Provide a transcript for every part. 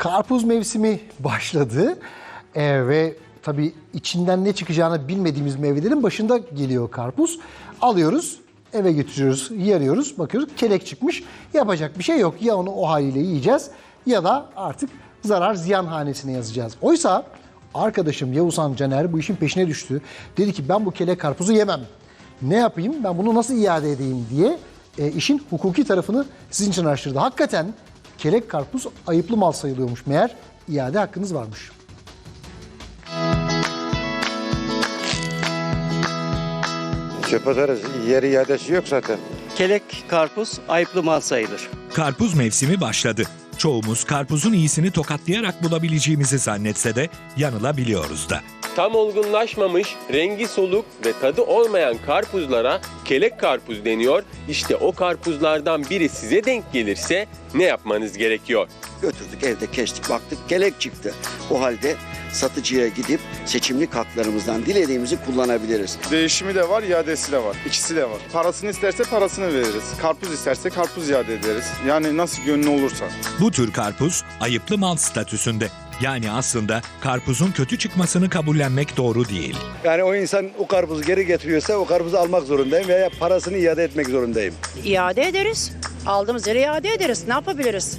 karpuz mevsimi başladı Ee, ve tabii içinden ne çıkacağını bilmediğimiz meyvelerin başında geliyor karpuz. Alıyoruz, eve götürüyoruz, yarıyoruz, bakıyoruz kelek çıkmış. Yapacak bir şey yok. Ya onu o haliyle yiyeceğiz ya da artık zarar ziyan hanesine yazacağız. Oysa arkadaşım Yavuzhan Caner bu işin peşine düştü. Dedi ki ben bu kelek karpuzu yemem. Ne yapayım, ben bunu nasıl iade edeyim diye e, işin hukuki tarafını sizin için araştırdı. Hakikaten kelek karpuz ayıplı mal sayılıyormuş. Meğer iade hakkınız varmış. Çöp atarız. Yer iadesi yok zaten. Kelek karpuz ayıplı mal sayılır. Karpuz mevsimi başladı. Çoğumuz karpuzun iyisini tokatlayarak bulabileceğimizi zannetse de yanılabiliyoruz da. Tam olgunlaşmamış, rengi soluk ve tadı olmayan karpuzlara kelek karpuz deniyor. İşte o karpuzlardan biri size denk gelirse ne yapmanız gerekiyor? Götürdük evde kestik baktık kelek çıktı. O halde satıcıya gidip seçimlik haklarımızdan dilediğimizi kullanabiliriz. Değişimi de var, iadesi de var. İkisi de var. Parasını isterse parasını veririz. Karpuz isterse karpuz iade ederiz. Yani nasıl gönlü olursa. Bu tür karpuz ayıplı mal statüsünde. Yani aslında karpuzun kötü çıkmasını kabullenmek doğru değil. Yani o insan o karpuzu geri getiriyorsa o karpuzu almak zorundayım veya parasını iade etmek zorundayım. İade ederiz. Aldığımız yere iade ederiz. Ne yapabiliriz?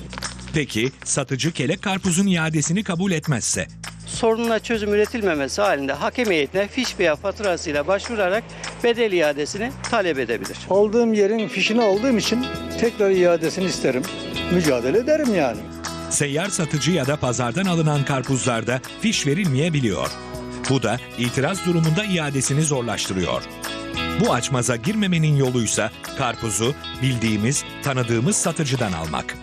Peki satıcı kelek karpuzun iadesini kabul etmezse? Sorununa çözüm üretilmemesi halinde hakem heyetine fiş veya faturasıyla başvurarak bedel iadesini talep edebilir. Aldığım yerin fişini aldığım için tekrar iadesini isterim. Mücadele ederim yani. Seyyar satıcı ya da pazardan alınan karpuzlarda fiş verilmeyebiliyor. Bu da itiraz durumunda iadesini zorlaştırıyor. Bu açmaza girmemenin yoluysa karpuzu bildiğimiz, tanıdığımız satıcıdan almak.